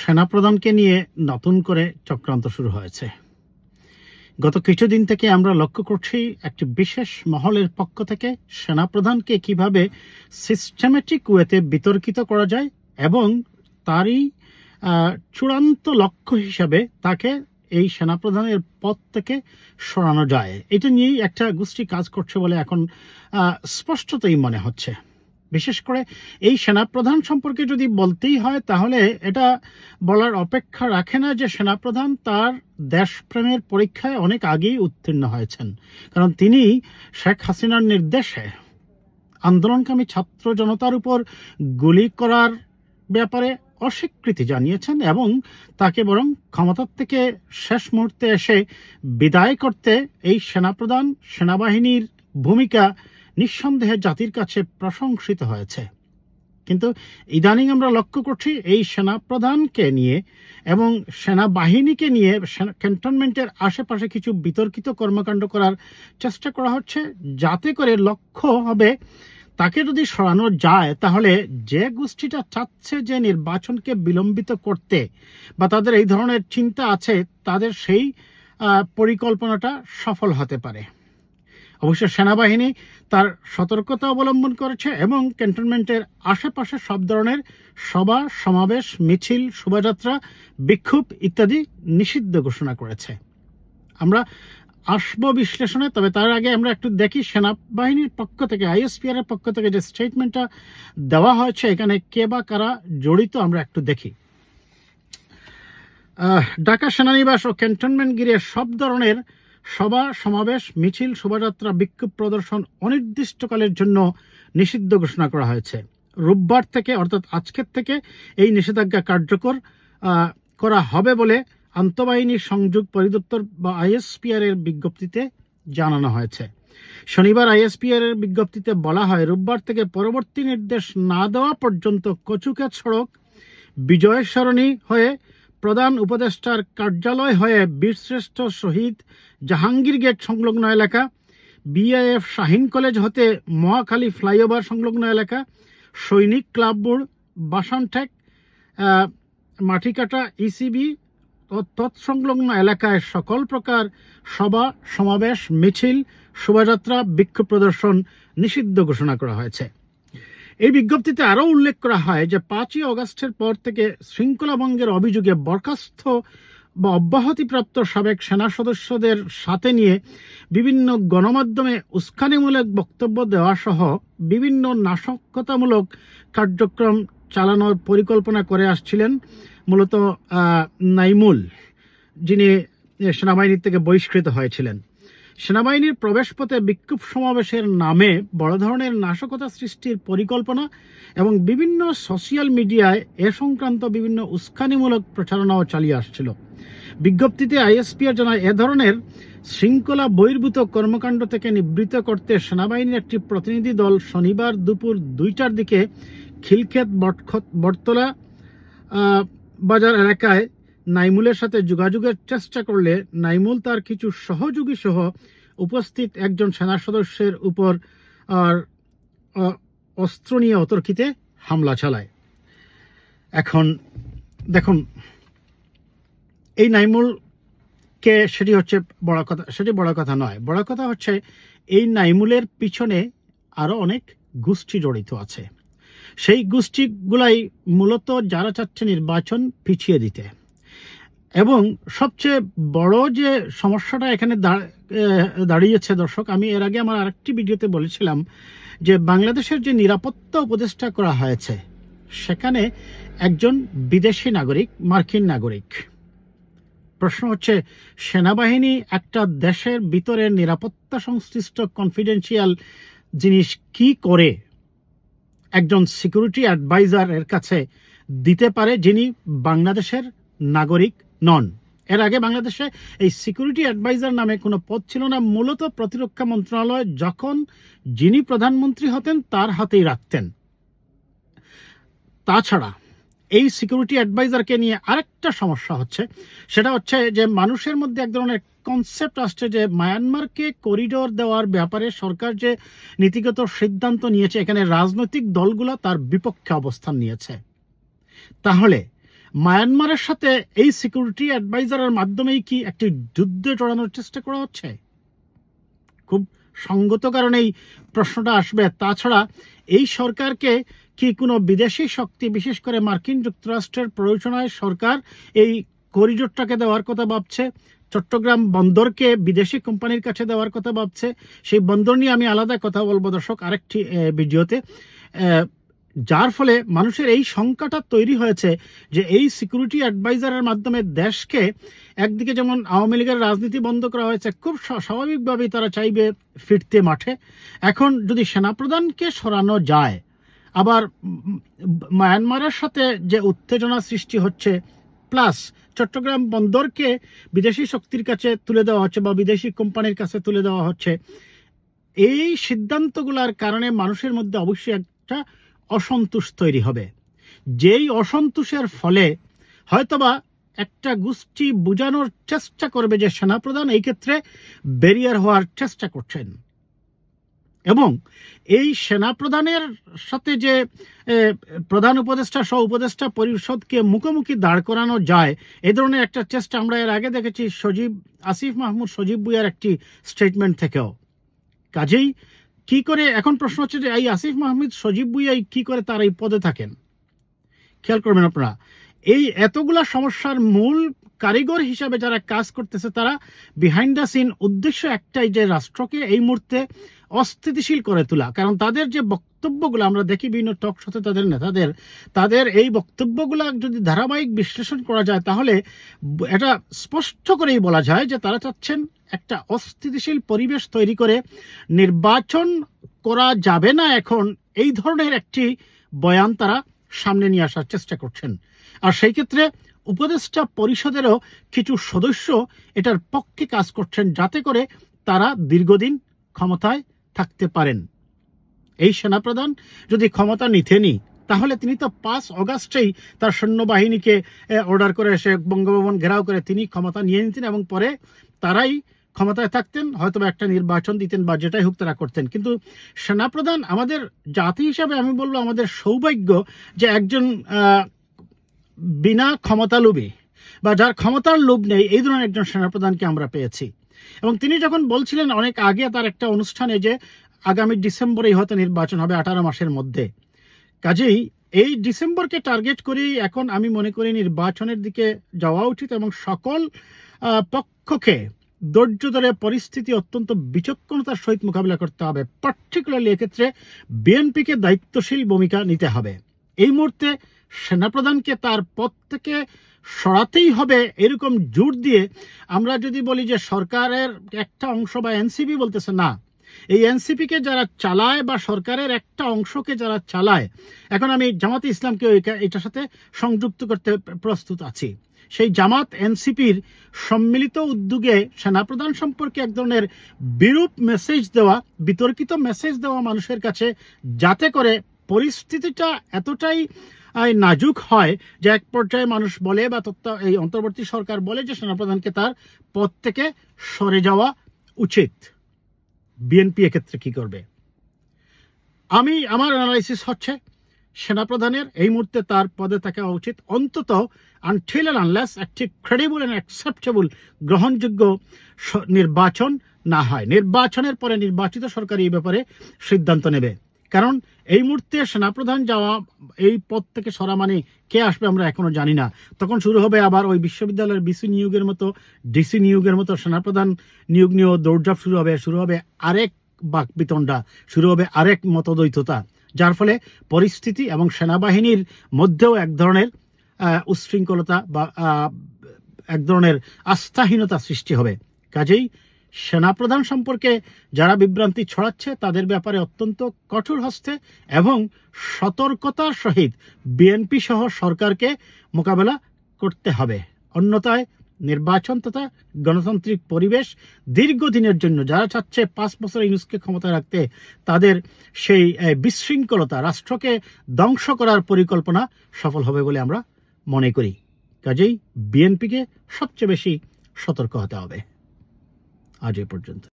সেনাপ্রধানকে নিয়ে নতুন করে চক্রান্ত শুরু হয়েছে। গত কিছুদিন থেকে আমরা লক্ষ্য করছি একটি বিশেষ মহলের পক্ষ থেকে সেনাপ্রধানকে কীভাবে সিস্টেমেটিক ওয়েতে বিতর্কিত করা যায় এবং তারই চূড়ান্ত লক্ষ্য হিসাবে তাকে এই সেনাপ্রধানের পদ থেকে সরানো যায়। এটা নিয়েই একটা গোষ্ঠী কাজ করছে বলে এখন স্পষ্টতই মনে হচ্ছে। বিশেষ করে এই সেনাপ্রধান সম্পর্কে যদি বলতেই হয়, তাহলে এটা বলার অপেক্ষা রাখে না যে সেনাপ্রধান তার দেশপ্রেমের পরীক্ষায় অনেক আগেই উত্তীর্ণ হয়েছেন। কারণ তিনি শেখ হাসিনার নির্দেশে আন্দোলনকামী ছাত্র জনতার উপর গুলি করার ব্যাপারে অস্বীকৃতি জানিয়েছেন এবং তাকে বরং ক্ষমতার থেকে শেষ মুহূর্তে এসে বিদায় করতে এই সেনাপ্রধান সেনাবাহিনীর ভূমিকা নিঃসন্দেহে জাতির কাছে প্রশংসিত হয়েছে। কিন্তু ইদানিং আমরা লক্ষ্য করছি এই সেনা প্রধানকে নিয়ে এবং সেনাবাহিনীকে নিয়ে ক্যান্টনমেন্টের আশেপাশে কিছু বিতর্কিত কর্মকাণ্ড করার চেষ্টা করা হচ্ছে। যাতে করে লক্ষ্য হবে, তাকে যদি সরানো যায়, তাহলে যে গোষ্ঠীটা চাচ্ছে যে নির্বাচনকে বিলম্বিত করতে বা তাদের এই ধরনের চিন্তা আছে, তাদের সেই পরিকল্পনাটা সফল হতে পারে। অবশ্য সেনাবাহিনী তার সতর্কতা অবলম্বন করেছে এবং ক্যান্টনমেন্টের আশেপাশে সব ধরনের সভা, সমাবেশ, মিছিল, শোভাযাত্রা, বিক্ষোভ ইত্যাদি নিষিদ্ধ ঘোষণা করেছে। আমরা আসব বিশ্লেষণে, তবে তার আগে আমরা একটু দেখি সেনাবাহিনীর পক্ষ থেকে, আইএসপিআর এর পক্ষ থেকে যে স্টেটমেন্টটা দেওয়া হয়েছে, এখানে কে বা কারা জড়িত আমরা একটু দেখি। ঢাকা সেনানিবাস ও ক্যান্টনমেন্ট ঘিরে সব ধরনের সভা, সমাবেশ, মিছিল, শোভাযাত্রা, বিক্ষোভ প্রদর্শন অনির্দিষ্টকালের জন্য নিষিদ্ধ ঘোষণা করা হয়েছে। রোববার থেকে, অর্থাৎ আজকের থেকে, এই নিষেধাজ্ঞা কার্যকর করা হবে বলে আন্তঃবাহিনী সংযোগ পরিদপ্তর বা আইএসপিআর এর বিজ্ঞপ্তিতে জানানো হয়েছে। শনিবার আইএসপিআর এর বিজ্ঞপ্তিতে বলা হয়, রোববার থেকে পরবর্তী নির্দেশ না দেওয়া পর্যন্ত কচুকাত সড়ক বিজয় সরণি হয়ে প্রধান উপদেষ্টার কার্যালয় হয়ে বীরশ্রেষ্ঠ শহীদ জাহাঙ্গীর গেট সংলগ্ন এলাকা বিআইএফ শাহিন কলেজ হতে মহাখালী ফ্লাইওভার সংলগ্ন এলাকা, সৈনিক ক্লাব বোর্ড বাসানঠেক মাটিকাটা ইসিবি ও তৎসংলগ্ন এলাকায় সকল প্রকার সভা, সমাবেশ, মিছিল, শোভাযাত্রা, বিক্ষোভ প্রদর্শন নিষিদ্ধ ঘোষণা করা হয়েছে। এই বিজ্ঞপ্তিতে আরও উল্লেখ করা হয় যে পাঁচই অগস্টের পর থেকে শৃঙ্খলা ভঙ্গের অভিযোগে বরখাস্ত বা অব্যাহতিপ্রাপ্ত সাবেক সেনা সদস্যদের সাথে নিয়ে বিভিন্ন গণমাধ্যমে উস্কানিমূলক বক্তব্য দেওয়া সহ বিভিন্ন নাশকতামূলক কার্যক্রম চালানোর পরিকল্পনা করে আসছিলেন মূলত নাইমুল, যিনি সেনাবাহিনীর থেকে বহিষ্কৃত হয়েছিলেন। সেনাবাহিনীর প্রবেশপথে বিক্ষোভ সমাবেশের নামে বড় ধরনের নাশকতা সৃষ্টির পরিকল্পনা এবং বিভিন্ন সোশিয়াল মিডিয়ায় এ সংক্রান্ত বিভিন্ন উস্কানিমূলক প্রচারণাও চালিয়ে আসছিল। বিজ্ঞপ্তিতে আইএসপিআর জানায়, এ ধরনের শৃঙ্খলা বহির্ভূত কর্মকাণ্ড থেকে নিবৃত্ত করতে সেনাবাহিনীর একটি প্রতিনিধি দল শনিবার দুপুর দুইটার দিকে খিলক্ষেত, বটখত, বটতলা বাজার এলাকায় নাইমুলের সাথে যোগাযোগের চেষ্টা করলে নাইমুল তার কিছু সহযোগী সহ উপস্থিত একজন সেনা সদস্যের উপর আর অস্ত্র নিয়ে অতর্কিতে হামলা চালায়। এখন দেখুন, এই নাইমুল কে সেটি হচ্ছে বড় কথা, সেটি বড় কথা নয়। বড় কথা হচ্ছে, এই নাইমুলের পিছনে আরও অনেক গোষ্ঠী জড়িত আছে। সেই গোষ্ঠীগুলাই মূলত যারা চাচ্ছে নির্বাচন পিছিয়ে দিতে। এবং সবচেয়ে বড় যে সমস্যাটা এখানে দাঁড়িয়েছে দর্শক, আমি এর আগে আমার আরেকটি ভিডিওতে বলেছিলাম যে বাংলাদেশের যে নিরাপত্তা উপদেষ্টা করা হয়েছে, সেখানে একজন বিদেশি নাগরিক, মার্কিন নাগরিক। প্রশ্ন হচ্ছে, সেনাবাহিনী একটা দেশের ভিতরে নিরাপত্তা সংশ্লিষ্ট কনফিডেন্সিয়াল জিনিস কি করে একজন সিকিউরিটি অ্যাডভাইজার এর কাছে দিতে পারে যিনি বাংলাদেশের নাগরিক নন এর আগে বাংলাদেশে এই সিকিউরিটি অ্যাডভাইজার নামে কোনো পদ ছিল না। মূলত প্রতিরক্ষা মন্ত্রণালয় যখন যিনি প্রধানমন্ত্রী হতেন, তার হাতেই রাখতেন। তাছাড়া এই সিকিউরিটি অ্যাডভাইজারকে নিয়ে আরেকটা সমস্যা হচ্ছে। সেটা হচ্ছে যে মানুষের মধ্যে এক ধরনের কনসেপ্ট আসছে যে মায়ানমারকে করিডোর দেওয়ার ব্যাপারে সরকার যে নীতিগত সিদ্ধান্ত নিয়েছে, এখানে রাজনৈতিক দলগুলো তার বিপক্ষে অবস্থান নিয়েছে। তাহলে মায়ানমারের সাথে এই সিকিউরিটি অ্যাডভাইজারের মাধ্যমেই কি একটি যুদ্ধে জড়ানোর চেষ্টা করা হচ্ছে? খুব সঙ্গত কারণেই প্রশ্নটা আসবে। তাছাড়া এই সরকারকে কি কোনো বিদেশি শক্তি, বিশেষ করে মার্কিন যুক্তরাষ্ট্রের প্রয়োজনায় সরকার এই করিডোরটাকে দেওয়ার কথা ভাবছে? চট্টগ্রাম বন্দরকে বিদেশি কোম্পানির কাছে দেওয়ার কথা ভাবছে? সেই বন্দর নিয়ে আমি আলাদা কথা বলব দর্শক, আরেকটি ভিডিওতে। যার ফলে মানুষের এই শঙ্কাটা তৈরি হয়েছে যে এই সিকিউরিটি অ্যাডভাইজারের মাধ্যমে দেশকে একদিকে যেমন আওয়ামী লীগের রাজনীতি বন্ধ করা হয়েছে, খুব স্বা- স্বাভাবিকভাবেই তারা চাইবে ফিরতে মাঠে। এখন যদি সেনাপ্রধানকে সরানো যায়, আবার মায়ানমারের সাথে যে উত্তেজনা সৃষ্টি হচ্ছে, প্লাস চট্টগ্রাম বন্দরকে বিদেশি শক্তির কাছে তুলে দেওয়া হচ্ছে বা বিদেশি কোম্পানির কাছে তুলে দেওয়া হচ্ছে, এই সিদ্ধান্তগুলোর কারণে মানুষের মধ্যে অবশ্যই একটা অসন্তোষ তৈরি হবে। যেই অসন্তোষের ফলে হয়তোবা একটা গোষ্ঠী বোঝানোর চেষ্টা করবে যে সেনাপ্রধান এই ক্ষেত্রে ব্যারিয়ার হওয়ার চেষ্টা করছেন। এবং এই সেনাপ্রধানের সাথে যে এ, প্রধান উপদেষ্টা সহ উপদেষ্টা পরিষদকে মুখোমুখি দাঁড় করানো যায় এই ধরনের একটা চেষ্টা আমরা এর আগে দেখেছি সজীব আসিফ মাহমুদ সজীব বুয়ার একটি স্টেটমেন্ট থেকেও। কাজেই কি করে, এখন প্রশ্ন হচ্ছে যে এই আসিফ মাহমুদ সজীব বুইয়াই কি করে তার এই পদে থাকেন? খেয়াল করবেন আপনারা। এই এতগুলা সমস্যার মূল কারিগর হিসাবে যারা কাজ করতেছে, তারা বিহাইন্ড দ্য সিন উদ্দেশ্য একটাই যে রাষ্ট্রকে এই মুহূর্তে অস্থিতিশীল করে তোলা। কারণ তাদের যে বক্তব্যগুলো আমরা দেখি বিভিন্ন টক শোতে তাদের নেতাদের, তাদের এই বক্তব্যগুলো যদি ধারাবাহিক বিশ্লেষণ করা যায়, তাহলে এটা স্পষ্ট করেই বলা যায় যে তারা চাচ্ছেন একটা অস্থিতিশীল পরিবেশ তৈরি করে। নির্বাচন করা যাবে না এখন, এই ধরনের একটি বয়ান তারা সামনে নিয়ে আসার চেষ্টা করছেন। আর সেই ক্ষেত্রে উপদেষ্টা পরিষদেরও কিছু সদস্য এটার পক্ষে কাজ করছেন যাতে করে তারা দীর্ঘদিন ক্ষমতায় থাকতে পারেন। এই সেনাপ্রধান যদি ক্ষমতা নিতেনি, তাহলে তিনি তো পাঁচ অগাস্টেই তার সৈন্যবাহিনীকে অর্ডার করে এসে বঙ্গভবন ঘেরাও করে তিনি ক্ষমতা নিয়ে নিতেন এবং পরে তারাই ক্ষমতায় থাকতেন হয়তো একটা নির্বাচন দিতেন বা যেটাই হোক তারা করতেন। কিন্তু সেনাপ্রধান আমাদের জাতি হিসাবে আমি বলব আমাদের সৌভাগ্য যে একজন বিনা ক্ষমতালোভী বা যার ক্ষমতার লোভ নেই, এই ধরনের একজন সেনাপ্রধানকে আমরা পেয়েছি। এবং তিনি যখন বলছিলেন অনেক আগে তার একটা অনুষ্ঠানে যে আগামী ডিসেম্বরেই হয়তো নির্বাচন হবে আঠারো মাসের মধ্যে। কাজেই এই ডিসেম্বরকে টার্গেট করেই এখন আমি মনে করি নির্বাচনের দিকে যাওয়া উচিত এবং সকল পক্ষকে ধৈর্য ধরে পরিস্থিতি অত্যন্ত বিচক্ষণতার সহিত মোকাবিলা করতে হবে। পার্টিকুলারলি এক্ষেত্রে বিএনপিকে দায়িত্বশীল ভূমিকা নিতে হবে। এই মুহূর্তে সেনাপ্রধানকে তার পদ থেকে সরাতেই হবে এরকম জোর দিয়ে আমরা যদি বলি যে সরকারের একটা অংশ বা এনসিপি বলতেছে না, এই এনসিপিকে যারা চালায় বা সরকারের একটা অংশকে যারা চালায়, এখন আমি জামাতে ইসলামকে এটার সাথে সংযুক্ত করতে প্রস্তুত আছি। সেই জামাত এনসিপির সম্মিলিত উদ্যোগে সেনাপ্রধান সম্পর্কে এক ধরনের বিরূপ মেসেজ দেওয়া, বিতর্কিত মেসেজ দেওয়া মানুষের কাছে যাতে করে পরিস্থিতিটা এতটাই নাজুক হয়, যে এক পর্যায়ে মানুষ বলে বা তত্ত্ব, এই অন্তর্বর্তী সরকার বলে যে সেনাপ্রধানকে তার পদ থেকে সরে যাওয়া উচিত। বিএনপি এক্ষেত্রে কি করবে? আমি, আমার অ্যানালাইসিস হচ্ছে, সেনাপ্রধানের এই মুহূর্তে তার পদে থাকা উচিত। অন্তত আনটিল অ্যান্ড আনলেস একটি ক্রেডিবল অ্যান্ড অ্যাকসেপ্টেবল গ্রহণযোগ্য নির্বাচন না হয়। নির্বাচনের পরে নির্বাচিত সরকার এই ব্যাপারে সিদ্ধান্ত নেবে। কারণ এই মুহূর্তে সেনাপ্রধান যাওয়া, এই পদ থেকে সরা মানে কে আসবে আমরা এখনও জানি না। তখন শুরু হবে আবার ওই বিশ্ববিদ্যালয়ের বিসি নিয়োগের মতো ডিসি নিয়োগের মতো সেনাপ্রধান নিয়োগ নিয়েও দৌড়ঝাঁপ শুরু হবে। শুরু হবে আরেক বাক বিতণ্ডা শুরু হবে আরেক মতদ্বৈততা, যার ফলে পরিস্থিতি এবং সেনাবাহিনীর মধ্যেও এক ধরনের উচ্ছৃঙ্খলতা বা এক ধরনের আস্থাহীনতা সৃষ্টি হবে। কাজেই সেনাপ্রধান সম্পর্কে যারা বিভ্রান্তি ছড়াচ্ছে, তাদের ব্যাপারে অত্যন্ত কঠোর হস্তে এবং সতর্কতার সহিত বিএনপি সহ সরকারকে মোকাবেলা করতে হবে। অন্যথায় নির্বাচন তথা গণতান্ত্রিক পরিবেশ দীর্ঘদিনের জন্য, যারা চাচ্ছে পাঁচ বছর ইউনুসকে ক্ষমতায় রাখতে, তাদের সেই বিশৃঙ্খলতা রাষ্ট্রকে ধ্বংস করার পরিকল্পনা সফল হবে বলে আমরা মনে করি। কাজেই বিএনপিকে সবচেয়ে বেশি সতর্ক হতে হবে। আজ এ পর্যন্ত।